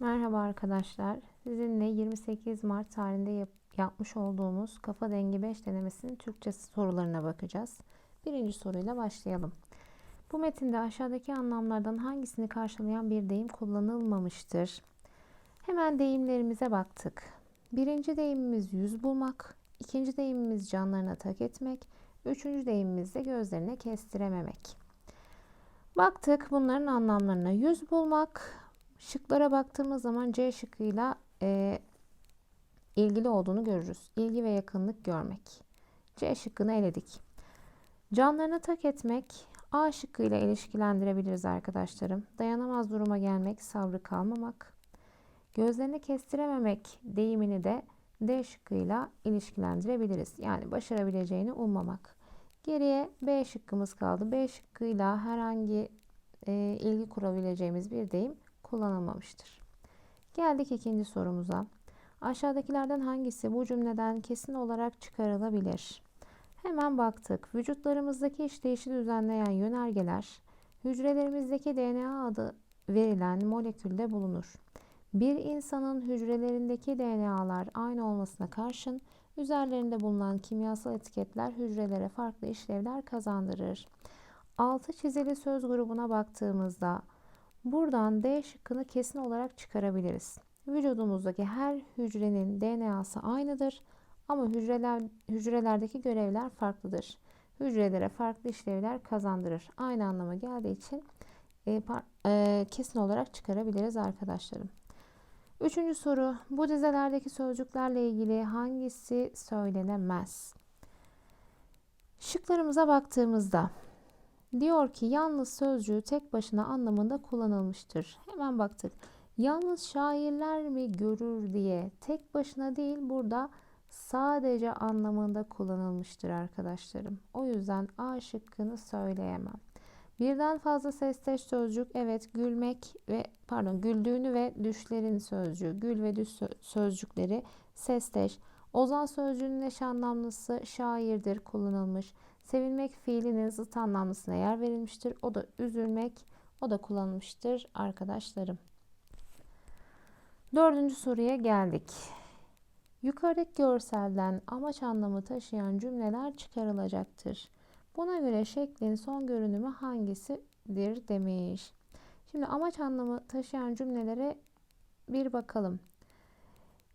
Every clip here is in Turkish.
Merhaba arkadaşlar. Sizinle 28 Mart tarihinde yap- yapmış olduğumuz Kafa Dengi 5 denemesinin Türkçe sorularına bakacağız. Birinci soruyla başlayalım. Bu metinde aşağıdaki anlamlardan hangisini karşılayan bir deyim kullanılmamıştır? Hemen deyimlerimize baktık. Birinci deyimimiz yüz bulmak, ikinci deyimimiz canlarına tak etmek, üçüncü deyimimiz de gözlerine kestirememek. Baktık bunların anlamlarına. Yüz bulmak, Şıklara baktığımız zaman C şıkkıyla e, ilgili olduğunu görürüz. İlgi ve yakınlık görmek. C şıkkını eledik. Canlarına tak etmek A şıkkıyla ilişkilendirebiliriz arkadaşlarım. Dayanamaz duruma gelmek, sabrı kalmamak. Gözlerini kestirememek deyimini de D şıkkıyla ilişkilendirebiliriz. Yani başarabileceğini ummamak. Geriye B şıkkımız kaldı. B şıkkıyla herhangi e, ilgi kurabileceğimiz bir deyim kullanılmamıştır. Geldik ikinci sorumuza. Aşağıdakilerden hangisi bu cümleden kesin olarak çıkarılabilir? Hemen baktık. Vücutlarımızdaki işleyişi düzenleyen yönergeler hücrelerimizdeki DNA adı verilen molekülde bulunur. Bir insanın hücrelerindeki DNA'lar aynı olmasına karşın üzerlerinde bulunan kimyasal etiketler hücrelere farklı işlevler kazandırır. Altı çizili söz grubuna baktığımızda Buradan D şıkkını kesin olarak çıkarabiliriz. Vücudumuzdaki her hücrenin DNA'sı aynıdır ama hücreler hücrelerdeki görevler farklıdır. Hücrelere farklı işlevler kazandırır. Aynı anlama geldiği için e, par, e, kesin olarak çıkarabiliriz arkadaşlarım. Üçüncü soru. Bu dizelerdeki sözcüklerle ilgili hangisi söylenemez? Şıklarımıza baktığımızda Diyor ki yalnız sözcüğü tek başına anlamında kullanılmıştır. Hemen baktık. Yalnız şairler mi görür diye tek başına değil burada sadece anlamında kullanılmıştır arkadaşlarım. O yüzden A şıkkını söyleyemem. Birden fazla sesteş sözcük evet gülmek ve pardon güldüğünü ve düşlerin sözcüğü gül ve düş sözcükleri sesteş. Ozan sözcüğünün eş anlamlısı şairdir kullanılmış. Sevinmek fiilinin zıt anlamlısına yer verilmiştir. O da üzülmek, o da kullanılmıştır arkadaşlarım. Dördüncü soruya geldik. Yukarıdaki görselden amaç anlamı taşıyan cümleler çıkarılacaktır. Buna göre şeklin son görünümü hangisidir demiş. Şimdi amaç anlamı taşıyan cümlelere bir bakalım.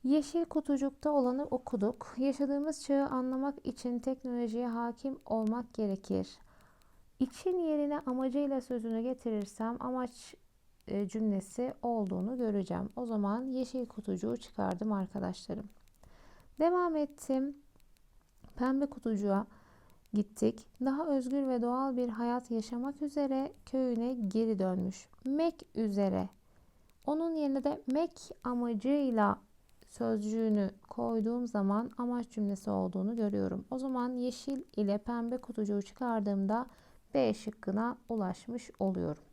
Yeşil kutucukta olanı okuduk. Yaşadığımız çağı anlamak için teknolojiye hakim olmak gerekir. İçin yerine amacıyla sözünü getirirsem amaç e, cümlesi olduğunu göreceğim. O zaman yeşil kutucuğu çıkardım arkadaşlarım. Devam ettim. Pembe kutucuğa gittik. Daha özgür ve doğal bir hayat yaşamak üzere köyüne geri dönmüş. Mek üzere. Onun yerine de mek amacıyla sözcüğünü koyduğum zaman amaç cümlesi olduğunu görüyorum. O zaman yeşil ile pembe kutucuğu çıkardığımda B şıkkına ulaşmış oluyorum.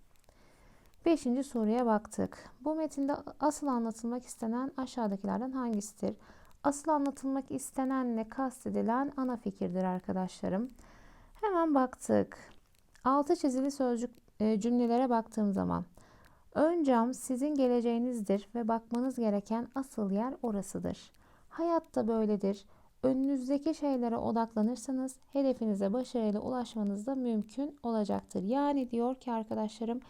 Beşinci soruya baktık. Bu metinde asıl anlatılmak istenen aşağıdakilerden hangisidir? Asıl anlatılmak istenenle kastedilen ana fikirdir arkadaşlarım. Hemen baktık. Altı çizili sözcük e, cümlelere baktığım zaman Ön cam sizin geleceğinizdir ve bakmanız gereken asıl yer orasıdır. Hayatta böyledir. Önünüzdeki şeylere odaklanırsanız hedefinize başarıyla ulaşmanız da mümkün olacaktır. Yani diyor ki arkadaşlarım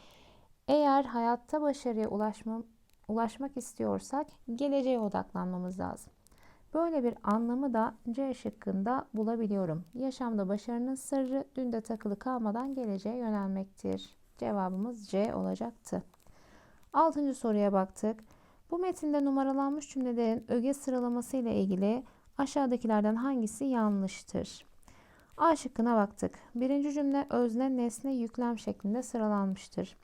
eğer hayatta başarıya ulaşma, ulaşmak istiyorsak geleceğe odaklanmamız lazım. Böyle bir anlamı da C şıkkında bulabiliyorum. Yaşamda başarının sırrı dün de takılı kalmadan geleceğe yönelmektir. Cevabımız C olacaktı. Altıncı soruya baktık. Bu metinde numaralanmış cümlelerin öge sıralaması ile ilgili aşağıdakilerden hangisi yanlıştır? A şıkkına baktık. Birinci cümle özne, nesne, yüklem şeklinde sıralanmıştır.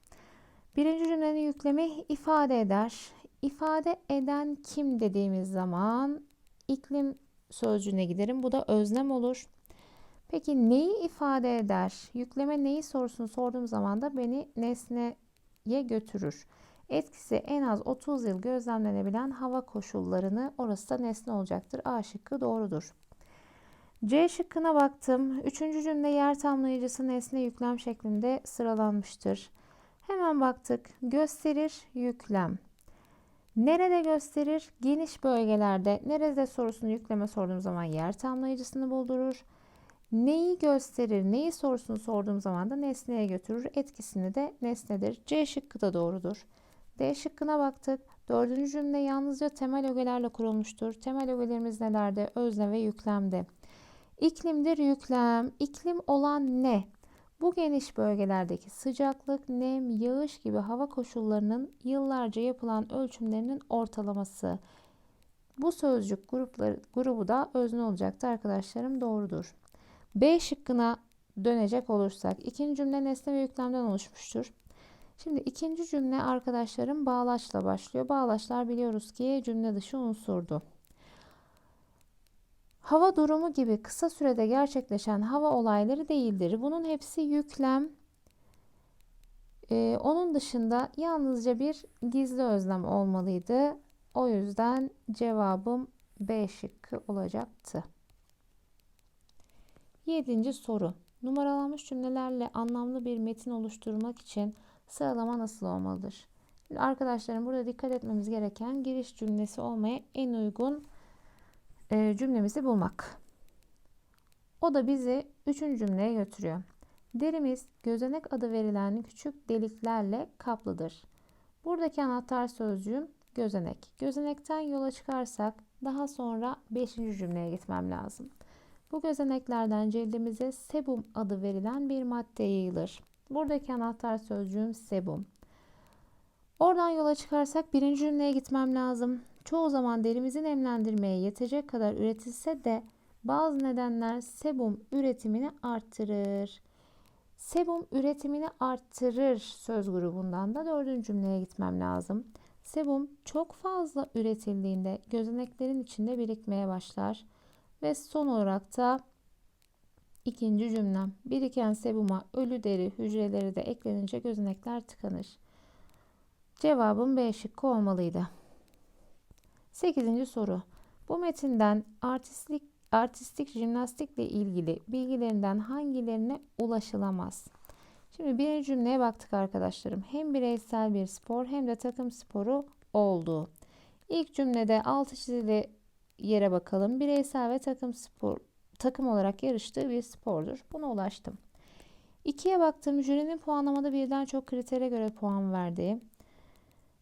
Birinci cümlenin yüklemi ifade eder. İfade eden kim dediğimiz zaman iklim sözcüğüne giderim. Bu da öznem olur. Peki neyi ifade eder? Yükleme neyi sorusunu sorduğum zaman da beni nesneye götürür. Etkisi en az 30 yıl gözlemlenebilen hava koşullarını orası da nesne olacaktır. A şıkkı doğrudur. C şıkkına baktım. Üçüncü cümle yer tamlayıcısı nesne yüklem şeklinde sıralanmıştır. Hemen baktık. Gösterir yüklem. Nerede gösterir? Geniş bölgelerde. Nerede sorusunu yükleme sorduğum zaman yer tamlayıcısını buldurur. Neyi gösterir? Neyi sorusunu sorduğum zaman da nesneye götürür. Etkisini de nesnedir. C şıkkı da doğrudur. D şıkkına baktık. Dördüncü cümle yalnızca temel ögelerle kurulmuştur. Temel ögelerimiz nelerde? Özne ve yüklemde. İklimdir yüklem. İklim olan ne? Bu geniş bölgelerdeki sıcaklık, nem, yağış gibi hava koşullarının yıllarca yapılan ölçümlerinin ortalaması. Bu sözcük grupları, grubu da özne olacaktı arkadaşlarım doğrudur. B şıkkına dönecek olursak ikinci cümle nesne ve yüklemden oluşmuştur. Şimdi ikinci cümle arkadaşlarım bağlaçla başlıyor. Bağlaçlar biliyoruz ki cümle dışı unsurdu. Hava durumu gibi kısa sürede gerçekleşen hava olayları değildir. Bunun hepsi yüklem. Ee, onun dışında yalnızca bir gizli özlem olmalıydı. O yüzden cevabım B şıkkı olacaktı. Yedinci soru. Numaralanmış cümlelerle anlamlı bir metin oluşturmak için sıralama nasıl olmalıdır? Arkadaşlarım burada dikkat etmemiz gereken giriş cümlesi olmaya en uygun e, cümlemizi bulmak. O da bizi üçüncü cümleye götürüyor. Derimiz gözenek adı verilen küçük deliklerle kaplıdır. Buradaki anahtar sözcüğüm gözenek. Gözenekten yola çıkarsak daha sonra beşinci cümleye gitmem lazım. Bu gözeneklerden cildimize sebum adı verilen bir madde yayılır. Buradaki anahtar sözcüğüm sebum. Oradan yola çıkarsak birinci cümleye gitmem lazım. Çoğu zaman derimizi nemlendirmeye yetecek kadar üretilse de bazı nedenler sebum üretimini arttırır. Sebum üretimini arttırır söz grubundan da dördüncü cümleye gitmem lazım. Sebum çok fazla üretildiğinde gözeneklerin içinde birikmeye başlar. Ve son olarak da ikinci cümlem. Biriken sebuma ölü deri hücreleri de eklenince gözenekler tıkanır. Cevabım B şıkkı olmalıydı. 8. soru. Bu metinden artistlik artistik jimnastikle ilgili bilgilerinden hangilerine ulaşılamaz? Şimdi birinci cümleye baktık arkadaşlarım. Hem bireysel bir spor hem de takım sporu olduğu. İlk cümlede altı çizili yere bakalım. Bireysel ve takım spor takım olarak yarıştığı bir spordur. Buna ulaştım. İkiye baktım. Jürinin puanlamada birden çok kritere göre puan verdiği.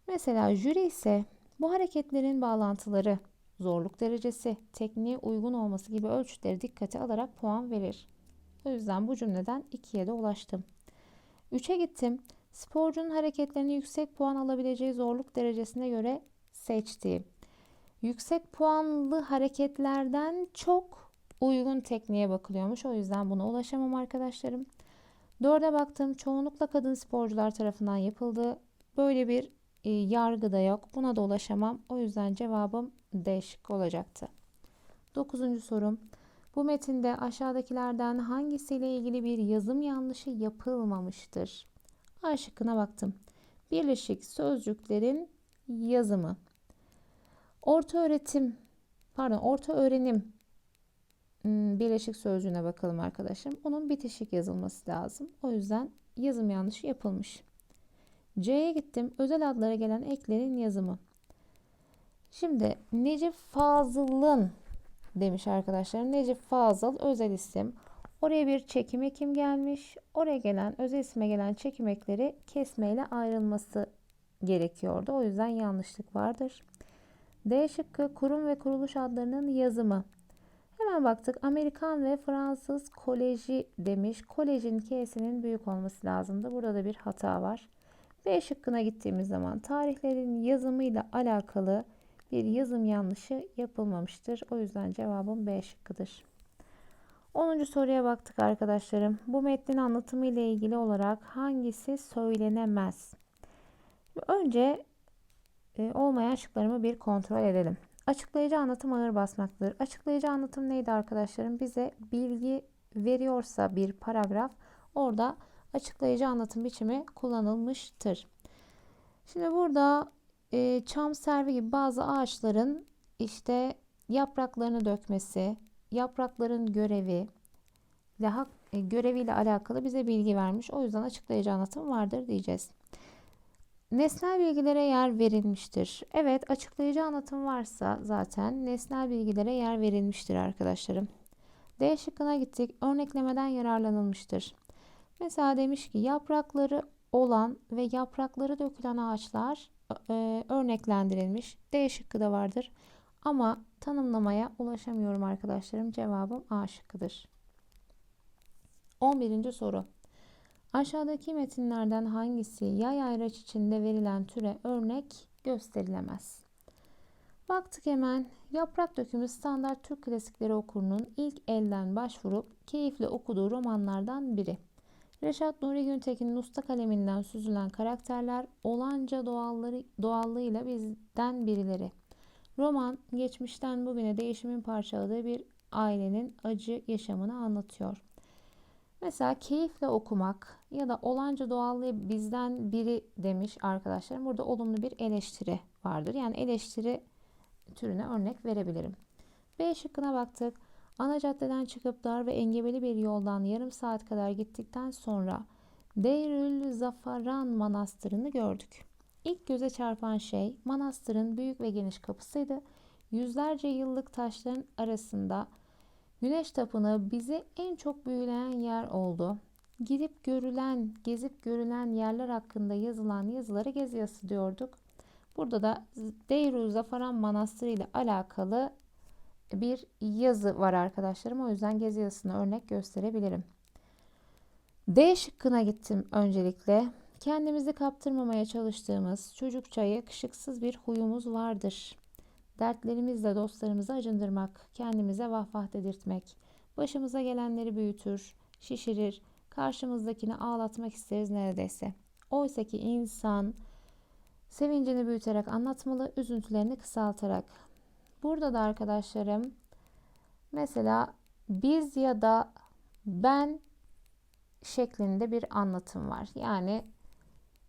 Mesela jüri ise bu hareketlerin bağlantıları, zorluk derecesi, tekniğe uygun olması gibi ölçütleri dikkate alarak puan verir. O yüzden bu cümleden 2'ye de ulaştım. 3'e gittim. Sporcunun hareketlerini yüksek puan alabileceği zorluk derecesine göre seçti. Yüksek puanlı hareketlerden çok uygun tekniğe bakılıyormuş. O yüzden buna ulaşamam arkadaşlarım. 4'e baktım. Çoğunlukla kadın sporcular tarafından yapıldı. Böyle bir e, yargı da yok. Buna da ulaşamam. O yüzden cevabım D şıkkı olacaktı. Dokuzuncu sorum. Bu metinde aşağıdakilerden hangisiyle ilgili bir yazım yanlışı yapılmamıştır? A şıkkına baktım. Birleşik sözcüklerin yazımı. Orta öğretim, pardon orta öğrenim birleşik sözcüğüne bakalım arkadaşım. Onun bitişik yazılması lazım. O yüzden yazım yanlışı yapılmış. C'ye gittim. Özel adlara gelen eklerin yazımı. Şimdi Necip Fazıl'ın demiş arkadaşlar. Necip Fazıl özel isim. Oraya bir çekim ekim gelmiş. Oraya gelen özel isme gelen çekim ekleri kesmeyle ayrılması gerekiyordu. O yüzden yanlışlık vardır. D şıkkı kurum ve kuruluş adlarının yazımı. Hemen baktık Amerikan ve Fransız koleji demiş. Kolejin K'sinin büyük olması lazımdı. Burada da bir hata var. B şıkkına gittiğimiz zaman tarihlerin yazımıyla alakalı bir yazım yanlışı yapılmamıştır. O yüzden cevabım B şıkkıdır. 10. soruya baktık arkadaşlarım. Bu metnin anlatımı ile ilgili olarak hangisi söylenemez? Önce e, olmayan şıklarımı bir kontrol edelim. Açıklayıcı anlatım ağır basmaktır. Açıklayıcı anlatım neydi arkadaşlarım? Bize bilgi veriyorsa bir paragraf orada açıklayıcı anlatım biçimi kullanılmıştır. Şimdi burada e, çam servi gibi bazı ağaçların işte yapraklarını dökmesi, yaprakların görevi, daha e, göreviyle alakalı bize bilgi vermiş. O yüzden açıklayıcı anlatım vardır diyeceğiz. Nesnel bilgilere yer verilmiştir. Evet, açıklayıcı anlatım varsa zaten nesnel bilgilere yer verilmiştir arkadaşlarım. D şıkkına gittik. Örneklemeden yararlanılmıştır. Mesela demiş ki yaprakları olan ve yaprakları dökülen ağaçlar e, örneklendirilmiş. D şıkkı da vardır. Ama tanımlamaya ulaşamıyorum arkadaşlarım. Cevabım A şıkkıdır. 11. soru. Aşağıdaki metinlerden hangisi yay ayraç içinde verilen türe örnek gösterilemez? Baktık hemen. Yaprak Dökümü Standart Türk Klasikleri okurunun ilk elden başvurup keyifle okuduğu romanlardan biri. Reşat Nuri Güntekin'in usta kaleminden süzülen karakterler olanca doğalları, doğallığıyla bizden birileri. Roman, geçmişten bugüne değişimin parçaladığı bir ailenin acı yaşamını anlatıyor. Mesela keyifle okumak ya da olanca doğallığı bizden biri demiş arkadaşlarım. Burada olumlu bir eleştiri vardır. Yani eleştiri türüne örnek verebilirim. B şıkkına baktık. Ana caddeden çıkıp dar ve engebeli bir yoldan yarım saat kadar gittikten sonra Deyrül Zafaran Manastırı'nı gördük. İlk göze çarpan şey manastırın büyük ve geniş kapısıydı. Yüzlerce yıllık taşların arasında Güneş tapınağı bizi en çok büyüleyen yer oldu. Gidip görülen, gezip görülen yerler hakkında yazılan yazıları gezi yazısı diyorduk. Burada da Deyrul Zafaran Manastırı ile alakalı bir yazı var arkadaşlarım. O yüzden gezi yazısını örnek gösterebilirim. D şıkkına gittim öncelikle. Kendimizi kaptırmamaya çalıştığımız çocukça yakışıksız bir huyumuz vardır. Dertlerimizle dostlarımızı acındırmak, kendimize vah vah dedirtmek, başımıza gelenleri büyütür, şişirir, karşımızdakini ağlatmak isteriz neredeyse. Oysa ki insan sevincini büyüterek anlatmalı, üzüntülerini kısaltarak. Burada da arkadaşlarım mesela biz ya da ben şeklinde bir anlatım var. Yani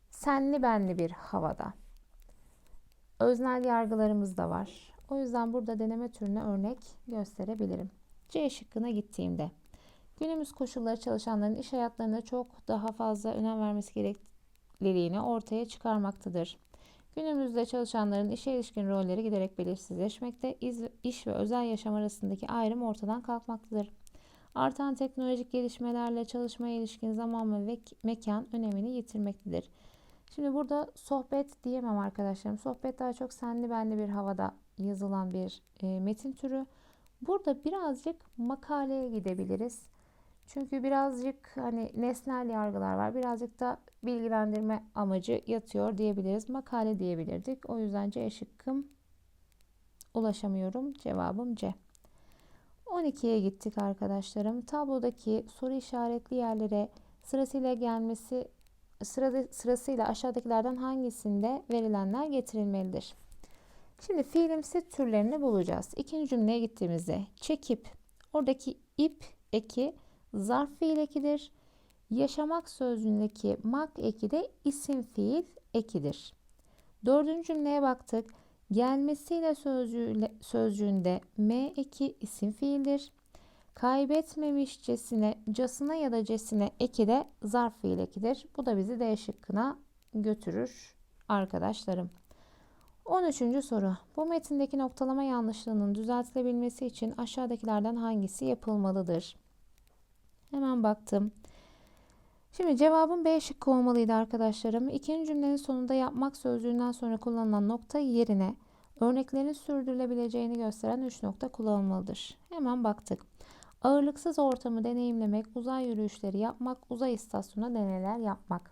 senli benli bir havada. Öznel yargılarımız da var. O yüzden burada deneme türüne örnek gösterebilirim. C şıkkına gittiğimde günümüz koşulları çalışanların iş hayatlarında çok daha fazla önem vermesi gerekliliğini ortaya çıkarmaktadır. Günümüzde çalışanların işe ilişkin rolleri giderek belirsizleşmekte, iş ve özel yaşam arasındaki ayrım ortadan kalkmaktadır. Artan teknolojik gelişmelerle çalışmaya ilişkin zaman ve mekan önemini yitirmektedir. Şimdi burada sohbet diyemem arkadaşlarım. Sohbet daha çok senli benli bir havada yazılan bir e, metin türü. Burada birazcık makaleye gidebiliriz. Çünkü birazcık hani nesnel yargılar var. Birazcık da bilgilendirme amacı yatıyor diyebiliriz. Makale diyebilirdik. O yüzden C şıkkım ulaşamıyorum. Cevabım C. 12'ye gittik arkadaşlarım. Tablodaki soru işaretli yerlere sırasıyla gelmesi sırada, sırasıyla aşağıdakilerden hangisinde verilenler getirilmelidir? Şimdi fiilimsi türlerini bulacağız. İkinci cümleye gittiğimizde çekip oradaki ip eki zarf fiil ekidir. Yaşamak sözcüğündeki mak eki de isim fiil ekidir. Dördüncü cümleye baktık. Gelmesiyle sözcüğüyle, sözcüğünde m eki isim fiildir. Kaybetmemişcesine, casına ya da cesine eki de zarf fiil. Bu da bizi D şıkkına götürür arkadaşlarım. 13. soru. Bu metindeki noktalama yanlışlığının düzeltilebilmesi için aşağıdakilerden hangisi yapılmalıdır? Hemen baktım. Şimdi cevabım B şıkkı olmalıydı arkadaşlarım. İkinci cümlenin sonunda yapmak sözcüğünden sonra kullanılan nokta yerine örneklerin sürdürülebileceğini gösteren 3 nokta kullanılmalıdır. Hemen baktık. Ağırlıksız ortamı deneyimlemek, uzay yürüyüşleri yapmak, uzay istasyonuna deneler yapmak.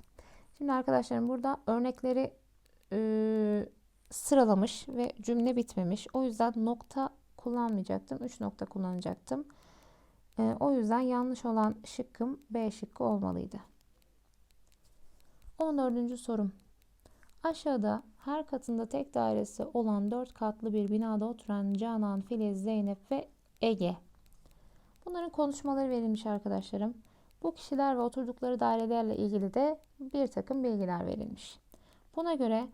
Şimdi arkadaşlarım burada örnekleri e, sıralamış ve cümle bitmemiş. O yüzden nokta kullanmayacaktım. 3 nokta kullanacaktım. E, o yüzden yanlış olan şıkkım B şıkkı olmalıydı. 14. sorum. Aşağıda her katında tek dairesi olan 4 katlı bir binada oturan Canan, Filiz, Zeynep ve Ege Bunların konuşmaları verilmiş arkadaşlarım. Bu kişiler ve oturdukları dairelerle ilgili de bir takım bilgiler verilmiş. Buna göre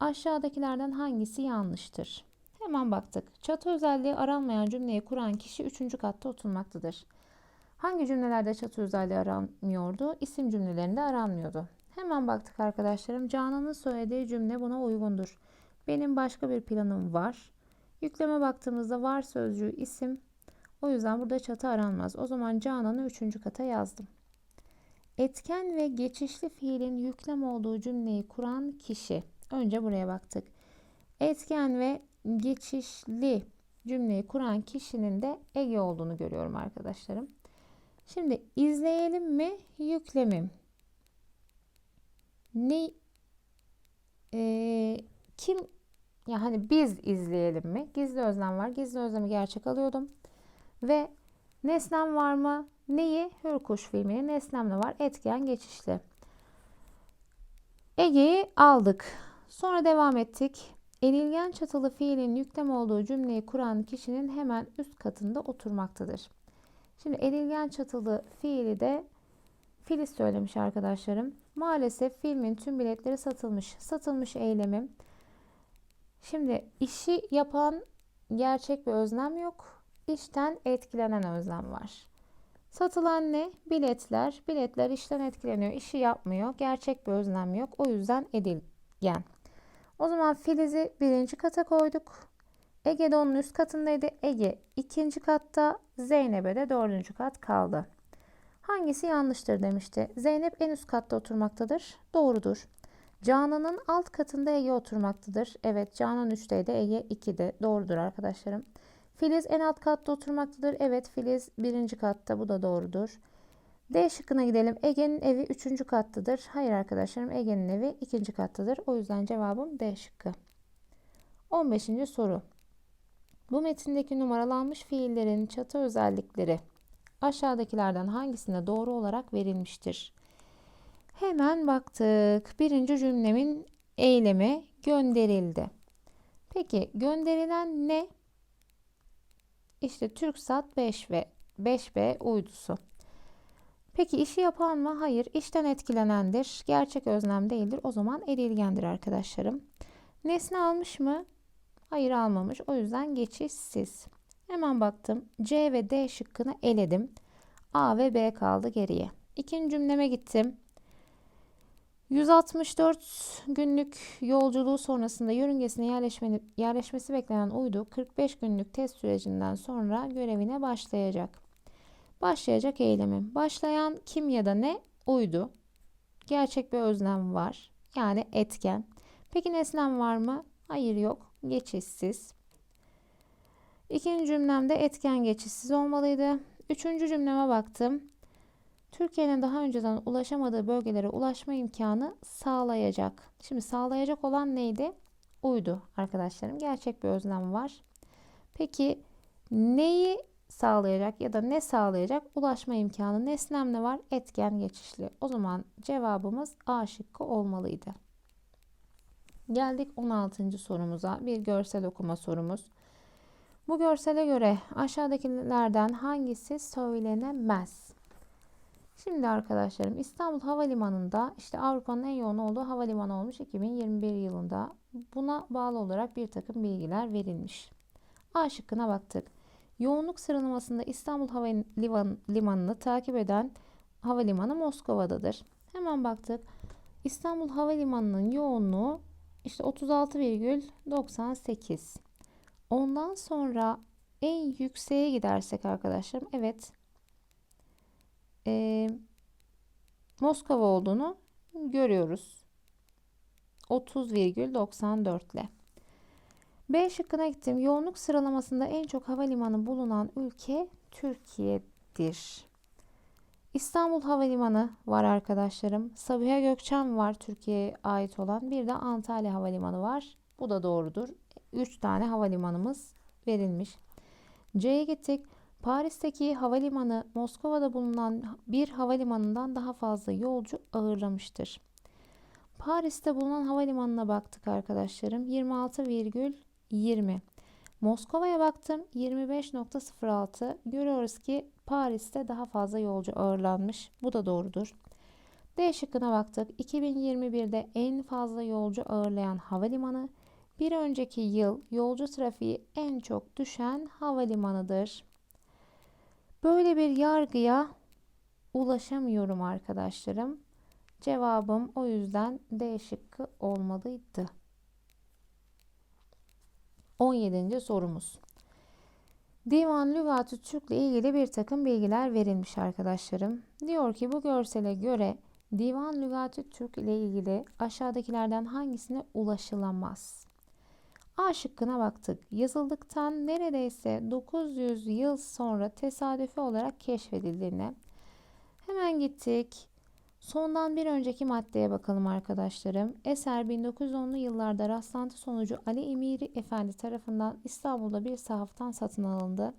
aşağıdakilerden hangisi yanlıştır? Hemen baktık. Çatı özelliği aranmayan cümleyi kuran kişi üçüncü katta oturmaktadır. Hangi cümlelerde çatı özelliği aranmıyordu? İsim cümlelerinde aranmıyordu. Hemen baktık arkadaşlarım. Canan'ın söylediği cümle buna uygundur. Benim başka bir planım var. Yükleme baktığımızda var sözcüğü isim. O yüzden burada çatı aranmaz. O zaman Canan'ı üçüncü kata yazdım. Etken ve geçişli fiilin yüklem olduğu cümleyi kuran kişi. Önce buraya baktık. Etken ve geçişli cümleyi kuran kişinin de Ege olduğunu görüyorum arkadaşlarım. Şimdi izleyelim mi yüklemim? Ne e, kim ya hani biz izleyelim mi? Gizli özlem var. Gizli özlemi gerçek alıyordum. Ve nesnem var mı? Neyi? Hürkuş filmini nesnemle var. Etken geçişli. Ege'yi aldık. Sonra devam ettik. Edilgen çatılı fiilin yüklem olduğu cümleyi kuran kişinin hemen üst katında oturmaktadır. Şimdi edilgen çatılı fiili de Filiz söylemiş arkadaşlarım. Maalesef filmin tüm biletleri satılmış. Satılmış eylemim. Şimdi işi yapan gerçek bir özlem yok. İşten etkilenen özlem var. Satılan ne? Biletler. Biletler işten etkileniyor. İşi yapmıyor. Gerçek bir özlem yok. O yüzden edilgen. O zaman Filiz'i birinci kata koyduk. Ege de onun üst katındaydı. Ege ikinci katta. Zeynep'e de dördüncü kat kaldı. Hangisi yanlıştır demişti. Zeynep en üst katta oturmaktadır. Doğrudur. Canan'ın alt katında Ege oturmaktadır. Evet Canan 3'teydi Ege 2'de. Doğrudur arkadaşlarım. Filiz en alt katta oturmaktadır. Evet Filiz birinci katta bu da doğrudur. D şıkkına gidelim. Ege'nin evi 3. kattadır. Hayır arkadaşlarım Ege'nin evi 2. kattadır. O yüzden cevabım D şıkkı. 15. soru. Bu metindeki numaralanmış fiillerin çatı özellikleri aşağıdakilerden hangisinde doğru olarak verilmiştir? Hemen baktık. Birinci cümlemin eylemi gönderildi. Peki gönderilen ne? İşte TürkSat 5 ve 5B uydusu. Peki işi yapan mı? Hayır. İşten etkilenendir. Gerçek özlem değildir. O zaman edilgendir arkadaşlarım. Nesne almış mı? Hayır almamış. O yüzden geçişsiz. Hemen baktım. C ve D şıkkını eledim. A ve B kaldı geriye. İkinci cümleme gittim. 164 günlük yolculuğu sonrasında yörüngesine yerleşmesi beklenen uydu 45 günlük test sürecinden sonra görevine başlayacak. Başlayacak eylemim. Başlayan kim ya da ne? Uydu. Gerçek bir özlem var. Yani etken. Peki nesnem var mı? Hayır yok. Geçişsiz. İkinci cümlemde etken geçişsiz olmalıydı. Üçüncü cümleme baktım. Türkiye'nin daha önceden ulaşamadığı bölgelere ulaşma imkanı sağlayacak. Şimdi sağlayacak olan neydi? Uydu arkadaşlarım. Gerçek bir özlem var. Peki neyi sağlayacak ya da ne sağlayacak? Ulaşma imkanı nesnem ne var? Etken geçişli. O zaman cevabımız A şıkkı olmalıydı. Geldik 16. sorumuza. Bir görsel okuma sorumuz. Bu görsele göre aşağıdakilerden hangisi söylenemez? Şimdi arkadaşlarım İstanbul Havalimanı'nda işte Avrupa'nın en yoğun olduğu havalimanı olmuş 2021 yılında. Buna bağlı olarak bir takım bilgiler verilmiş. A şıkkına baktık. Yoğunluk sıralamasında İstanbul Havalimanı'nı takip eden havalimanı Moskova'dadır. Hemen baktık. İstanbul Havalimanı'nın yoğunluğu işte 36,98. Ondan sonra en yükseğe gidersek arkadaşlarım evet e, Moskova olduğunu görüyoruz. 30,94 ile. B şıkkına gittim. Yoğunluk sıralamasında en çok havalimanı bulunan ülke Türkiye'dir. İstanbul Havalimanı var arkadaşlarım. Sabiha Gökçen var Türkiye'ye ait olan. Bir de Antalya Havalimanı var. Bu da doğrudur. 3 tane havalimanımız verilmiş. C'ye gittik. Paris'teki havalimanı Moskova'da bulunan bir havalimanından daha fazla yolcu ağırlamıştır. Paris'te bulunan havalimanına baktık arkadaşlarım. 26,20. Moskova'ya baktım 25.06. Görüyoruz ki Paris'te daha fazla yolcu ağırlanmış. Bu da doğrudur. D şıkkına baktık. 2021'de en fazla yolcu ağırlayan havalimanı bir önceki yıl yolcu trafiği en çok düşen havalimanıdır. Böyle bir yargıya ulaşamıyorum arkadaşlarım. Cevabım o yüzden D şıkkı olmalıydı. 17. sorumuz. Divan Lügatü Türk ile ilgili bir takım bilgiler verilmiş arkadaşlarım. Diyor ki bu görsele göre Divan Lügatü Türk ile ilgili aşağıdakilerden hangisine ulaşılamaz? A şıkkına baktık. Yazıldıktan neredeyse 900 yıl sonra tesadüfi olarak keşfedildiğine. Hemen gittik. Sondan bir önceki maddeye bakalım arkadaşlarım. Eser 1910'lu yıllarda rastlantı sonucu Ali Emiri Efendi tarafından İstanbul'da bir sahaftan satın alındı.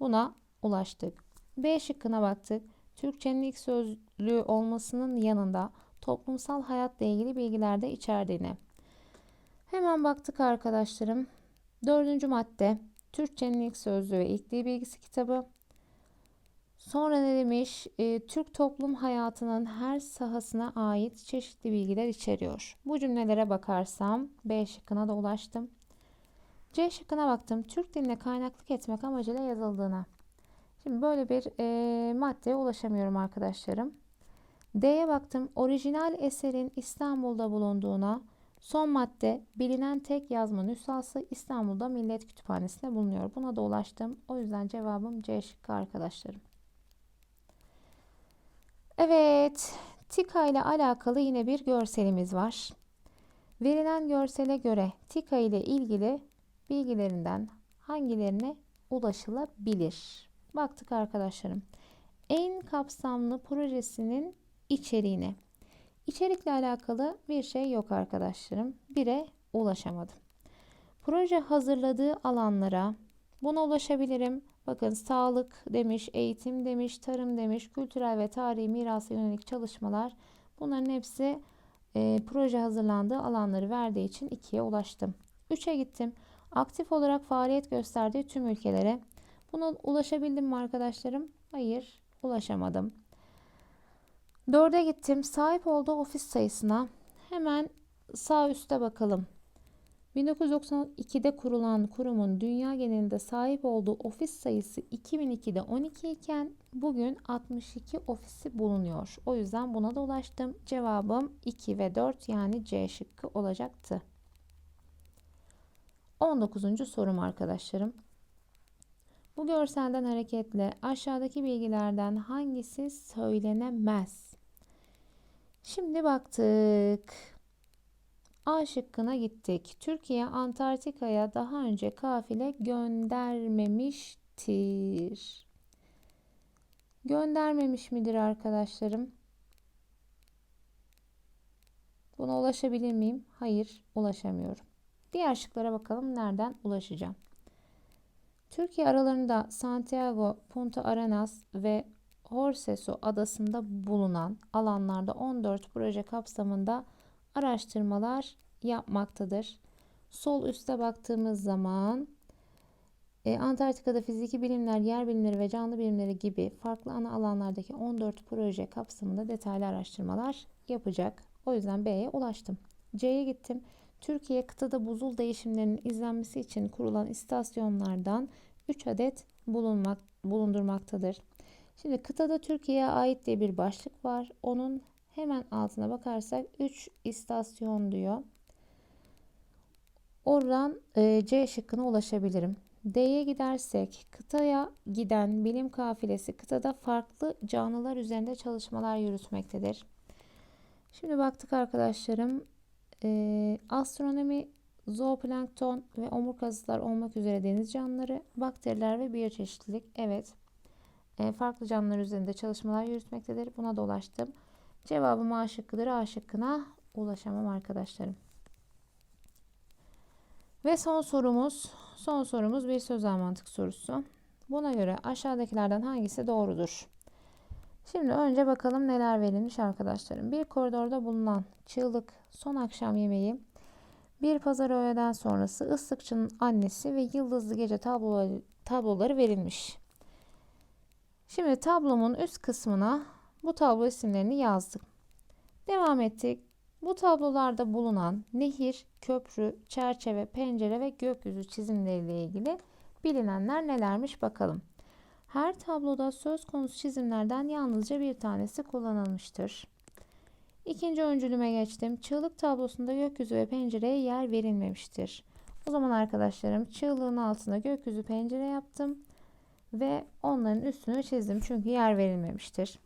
Buna ulaştık. B şıkkına baktık. Türkçenin ilk sözlüğü olmasının yanında toplumsal hayatla ilgili bilgiler de içerdiğine. Hemen baktık arkadaşlarım. Dördüncü madde Türkçenin ilk sözlüğü ve ilk dil bilgisi kitabı. Sonra ne demiş? E, Türk toplum hayatının her sahasına ait çeşitli bilgiler içeriyor. Bu cümlelere bakarsam B şıkkına da ulaştım. C şıkkına baktım. Türk diline kaynaklık etmek amacıyla yazıldığına. Şimdi böyle bir e, maddeye ulaşamıyorum arkadaşlarım. D'ye baktım. Orijinal eserin İstanbul'da bulunduğuna. Son madde bilinen tek yazma nüshası İstanbul'da Millet Kütüphanesi'nde bulunuyor. Buna da ulaştım. O yüzden cevabım C şıkkı arkadaşlarım. Evet, TİKA ile alakalı yine bir görselimiz var. Verilen görsele göre TİKA ile ilgili bilgilerinden hangilerine ulaşılabilir? Baktık arkadaşlarım. En kapsamlı projesinin içeriğine. İçerikle alakalı bir şey yok arkadaşlarım. Bire ulaşamadım. Proje hazırladığı alanlara buna ulaşabilirim. Bakın sağlık demiş, eğitim demiş, tarım demiş, kültürel ve tarihi mirasa yönelik çalışmalar. Bunların hepsi e, proje hazırlandığı alanları verdiği için 2'ye ulaştım. 3'e gittim. Aktif olarak faaliyet gösterdiği tüm ülkelere. Buna ulaşabildim mi arkadaşlarım? Hayır, ulaşamadım. 4'e gittim. Sahip olduğu ofis sayısına hemen sağ üstte bakalım. 1992'de kurulan kurumun dünya genelinde sahip olduğu ofis sayısı 2002'de 12 iken bugün 62 ofisi bulunuyor. O yüzden buna da ulaştım. Cevabım 2 ve 4 yani C şıkkı olacaktı. 19. sorum arkadaşlarım. Bu görselden hareketle aşağıdaki bilgilerden hangisi söylenemez? Şimdi baktık. A şıkkına gittik. Türkiye Antarktika'ya daha önce kafile göndermemiştir. Göndermemiş midir arkadaşlarım? Buna ulaşabilir miyim? Hayır, ulaşamıyorum. Diğer şıklara bakalım nereden ulaşacağım. Türkiye aralarında Santiago, Punta Arenas ve Horsesu adasında bulunan alanlarda 14 proje kapsamında araştırmalar yapmaktadır. Sol üste baktığımız zaman e, Antarktika'da fiziki bilimler, yer bilimleri ve canlı bilimleri gibi farklı ana alanlardaki 14 proje kapsamında detaylı araştırmalar yapacak. O yüzden B'ye ulaştım. C'ye gittim. Türkiye kıtada buzul değişimlerinin izlenmesi için kurulan istasyonlardan 3 adet bulunmak, bulundurmaktadır. Şimdi kıtada Türkiye'ye ait diye bir başlık var. Onun hemen altına bakarsak 3 istasyon diyor. Oradan e, C şıkkına ulaşabilirim. D'ye gidersek kıtaya giden bilim kafilesi kıtada farklı canlılar üzerinde çalışmalar yürütmektedir. Şimdi baktık arkadaşlarım e, astronomi, zooplankton ve omurgasızlar olmak üzere deniz canlıları, bakteriler ve biyoçeşitlilik. Evet farklı canlılar üzerinde çalışmalar yürütmektedir. Buna da ulaştım. Cevabım A şıkkıdır. A şıkkına ulaşamam arkadaşlarım. Ve son sorumuz, son sorumuz bir sözel mantık sorusu. Buna göre aşağıdakilerden hangisi doğrudur? Şimdi önce bakalım neler verilmiş arkadaşlarım. Bir koridorda bulunan çığlık son akşam yemeği, bir pazar öğleden sonrası ıslıkçının annesi ve yıldızlı gece tabloları, tabloları verilmiş. Şimdi tablomun üst kısmına bu tablo isimlerini yazdık. Devam ettik. Bu tablolarda bulunan nehir, köprü, çerçeve, pencere ve gökyüzü çizimleriyle ilgili bilinenler nelermiş bakalım. Her tabloda söz konusu çizimlerden yalnızca bir tanesi kullanılmıştır. İkinci öncülüme geçtim. Çığlık tablosunda gökyüzü ve pencereye yer verilmemiştir. O zaman arkadaşlarım çığlığın altına gökyüzü pencere yaptım ve onların üstünü çizdim çünkü yer verilmemiştir.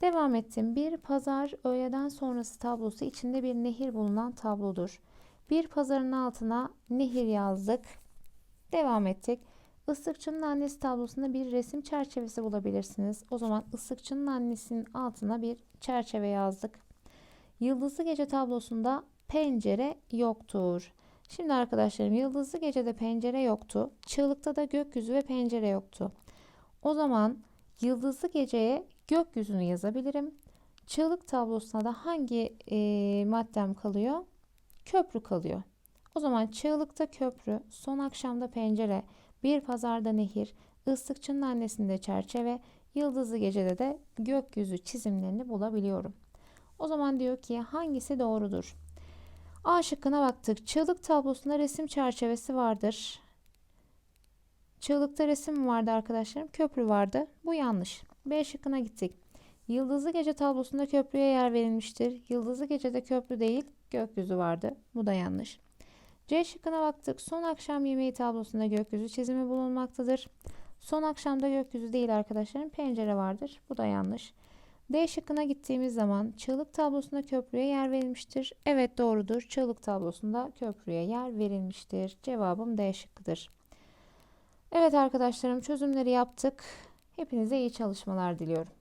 Devam ettim. Bir pazar öğleden sonrası tablosu içinde bir nehir bulunan tablodur. Bir pazarın altına nehir yazdık. Devam ettik. Islıkçının annesi tablosunda bir resim çerçevesi bulabilirsiniz. O zaman ıslıkçının annesinin altına bir çerçeve yazdık. Yıldızlı Gece tablosunda pencere yoktur. Şimdi arkadaşlarım Yıldızlı Gece'de pencere yoktu. Çığlıkta da gökyüzü ve pencere yoktu. O zaman Yıldızlı Gece'ye gökyüzünü yazabilirim. Çığlık tablosuna da hangi e, maddem kalıyor? Köprü kalıyor. O zaman çığlıkta köprü, son akşamda pencere, bir pazarda nehir, ıslıkçının annesinde çerçeve, yıldızlı gecede de gökyüzü çizimlerini bulabiliyorum. O zaman diyor ki hangisi doğrudur? A şıkkına baktık. Çığlık tablosunda resim çerçevesi vardır. Çığlıkta resim vardı arkadaşlarım. Köprü vardı. Bu yanlış. B şıkkına gittik. Yıldızlı gece tablosunda köprüye yer verilmiştir. Yıldızlı gecede köprü değil, gökyüzü vardı. Bu da yanlış. C şıkkına baktık. Son akşam yemeği tablosunda gökyüzü çizimi bulunmaktadır. Son akşamda gökyüzü değil arkadaşlarım. Pencere vardır. Bu da yanlış. D şıkkına gittiğimiz zaman çığlık tablosunda köprüye yer verilmiştir. Evet doğrudur. Çığlık tablosunda köprüye yer verilmiştir. Cevabım D şıkkıdır. Evet arkadaşlarım çözümleri yaptık. Hepinize iyi çalışmalar diliyorum.